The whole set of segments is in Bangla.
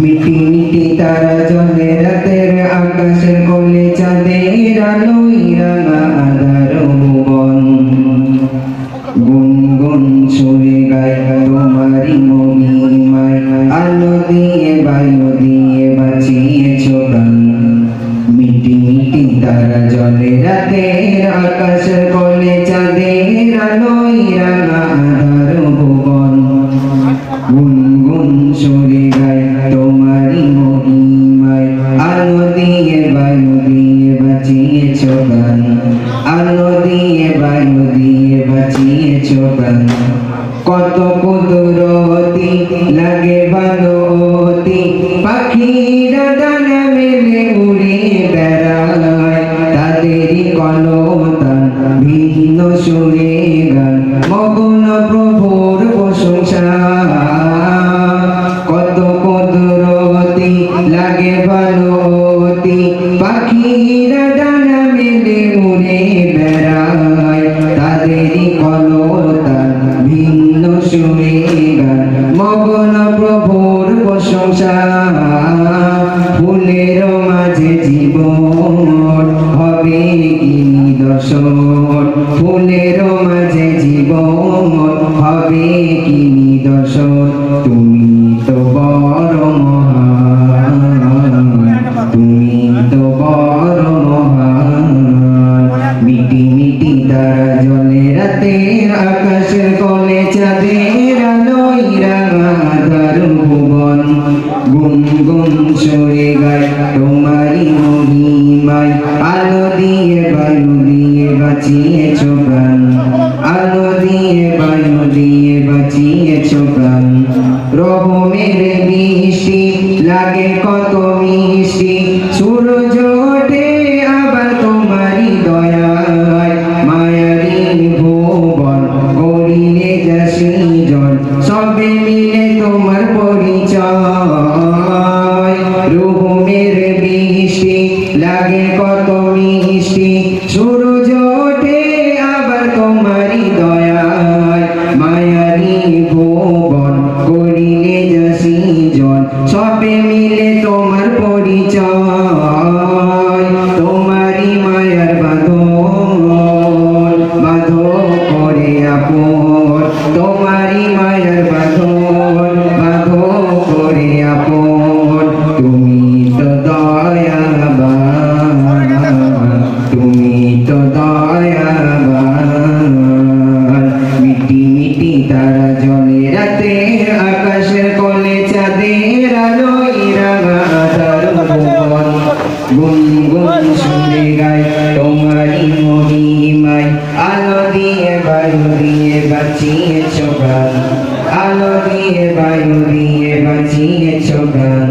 মিটি মিটি তারা জলে রাতের আকাশের কোলে চাঁদের আলোই রাঙা আধার ভুবন। গুনগুন সুরে গায় তোমারি মহিমায় আলো দিয়ে বায়ু দিয়ে বাঁচিয়েছ গান। মিটি মিটি তারা জলে রাতের আলো দিয়ে বায়ু দিয়ে বাঁচিয়েছ কত কুদরতি লাগে ভালোতি পাখিরা ডানা মেলে উড়ে বেড়ায়। তাদেরই কলতান ভিন্ন সুরে গান। মগন প্রভুর প্রশংসা। কত কদরতি লাগে ভালোতি ভিন্ন মগন প্রভুর প্রশংসা, ফুলের মাঝে জীবন হবে কি নিদর্শন ফুলের মাঝে জীবন হবে কি নিদর্শন তুমি তো বড় মহান, তুমি তো বড় মহান। মিটি মিটি তারা জলে রাতের আকাশের কোলে সরে গায় তোমারই মহিমায়। আলো দিয়ে বায়ু দিয়ে বাঁচিয়েছ প্রাণ। আলো দিয়ে বায়ু দিয়ে বাঁচিয়েছ প্রাণ। রহমের তোমারই মায়ার তুমি তো দয়াবান, তুমি তো দয়াবান। মিটি মিটি তারা জলে রাতে, আকাশের কোলে চাঁদের তার ভুবন। গুনগুন শুনে মহিমায় আলো দিয়ে বায়ু দিয়ে বাঁচিয়েছ গান আলো দিয়ে বায়ু দিয়ে বাঁচিয়েছ গান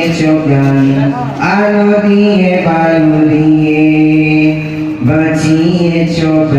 দিয়ে চোখ আলো দিয়ে বায়ু দিয়ে বাঁচিয়ে চোখ